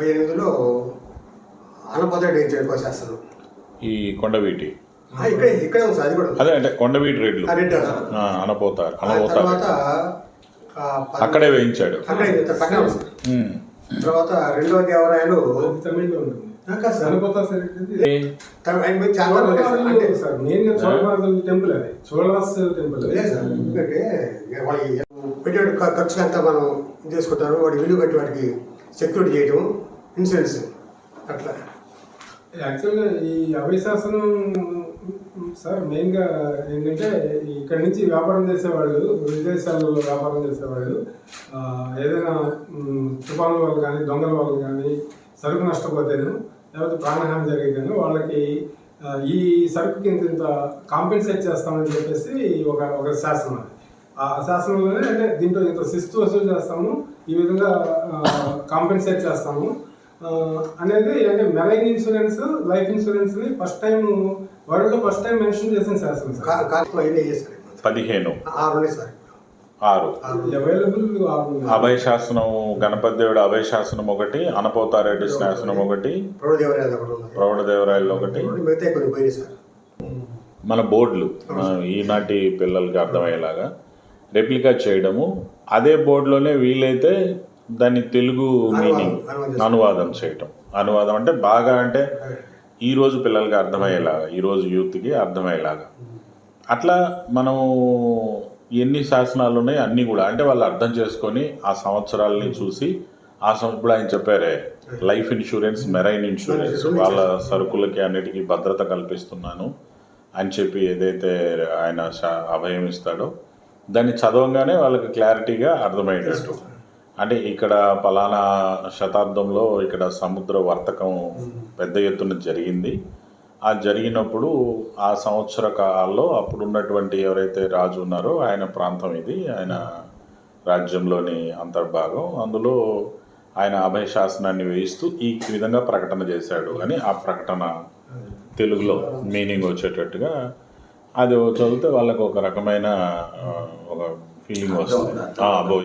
డెబ్బై ఎనిమిదిలో అనపద వేయించాడు కోశాసనం ఈ కొండవీటి. ఇక్కడే ఇక్కడే ఉంది సార్ అది కూడా. అదే అంటే కొండవీటి రెడ్లు. ఆ అనపోతారు తర్వాత అక్కడే వేయించాడు. అక్కడే పక్కనే. తర్వాత రెండవ దేవరాయలు తమిళ్ళో ఉంటుంది టెంపుల్ అది. టెంపుల్ లేదు సార్ ఎందుకంటే వాడి పెట్టే ఖర్చు అంతా మనం ఇది చేసుకుంటారు వాడి విలువ కట్టి వాడికి సెక్యూరిటీ చేయటం ఇన్సూరెన్స్. అట్లా. యాక్చువల్గా ఈ అవిశాసనం సార్ మెయిన్గా ఏంటంటే ఇక్కడ నుంచి వ్యాపారం చేసేవాళ్ళు విదేశాలలో వ్యాపారం చేసేవాళ్ళు ఏదైనా తుఫాన్ల వాళ్ళు వల్ల కానీ దొంగల వల్ల కానీ సరుకు నష్టపోతేను లేకపోతే ప్రాణహాని జరిగితేను వాళ్ళకి ఈ సరుకుకి ఇంత ఇంత కాంపెన్సేట్ చేస్తామని చెప్పేసి ఒక ఒక శాసనం అది. ఆ శాసనంలోనే అంటే దీంట్లో ఇంత శిస్తు వసూలు చేస్తాము ఈ విధంగా కాంపెన్సేట్ చేస్తాము. అనేది అంటే మెరైన్ ఇన్సూరెన్స్ లైఫ్ ఇన్సూరెన్స్ని ఫస్ట్ టైం వరల్డ్లో ఫస్ట్ టైం మెన్షన్ చేసిన శాసనం సార్. పదిహేను. సార్ ఆరు. అవైలబుల్ అభయ శాసనం గణపతి దేవుడు అభయ శాసనం ఒకటి అనపోతారెడ్డి శాసనం ఒకటి. ప్రౌఢదేవరాయలు ఒకటి మన బోర్డులు ఈనాటి పిల్లలకి అర్థమయ్యేలాగా. రెప్లికా చేయడము. అదే బోర్డులోనే వీలైతే దాన్ని తెలుగు మీనింగ్ అనువాదం. చేయటం. అనువాదం అంటే బాగా అంటే ఈ రోజు పిల్లలకి అర్థమయ్యేలాగా ఈ రోజు యూత్కి అర్థమయ్యేలాగా. అట్లా మనం ఎన్ని శాసనాలు ఉన్నాయి అన్నీ కూడా అంటే వాళ్ళు అర్థం చేసుకొని ఆ సంవత్సరాలని చూసి ఆ సం- ఇప్పుడు ఆయన చెప్పారే లైఫ్ ఇన్సూరెన్స్ మెరైన్ ఇన్సూరెన్స్ వాళ్ళ సరుకులకి అన్నిటికీ భద్రత కల్పిస్తున్నాను అని చెప్పి ఏదైతే ఆయన అభయం ఇస్తాడో దాన్ని చదవంగానే వాళ్ళకి క్లారిటీగా అర్థమయ్యేటట్టు. అంటే ఇక్కడ పలానా శతాబ్దంలో ఇక్కడ సముద్ర వర్తకం పెద్ద ఎత్తున జరిగింది. ఆ జరిగినప్పుడు ఆ సంవత్సర కాలంలో అప్పుడు ఉన్నటువంటి ఎవరైతే రాజు ఉన్నారో ఆయన ప్రాంతం ఇది ఆయన రాజ్యంలోని అంతర్భాగం. అందులో ఆయన అభయ శాసనాన్ని వేయిస్తూ ఈ విధంగా ప్రకటన చేశాడు అని ఆ ప్రకటన తెలుగులో మీనింగ్ వచ్చేటట్టుగా అది చదివితే వాళ్ళకి ఒక రకమైన ఒక ఫీలింగ్ వస్తుంది.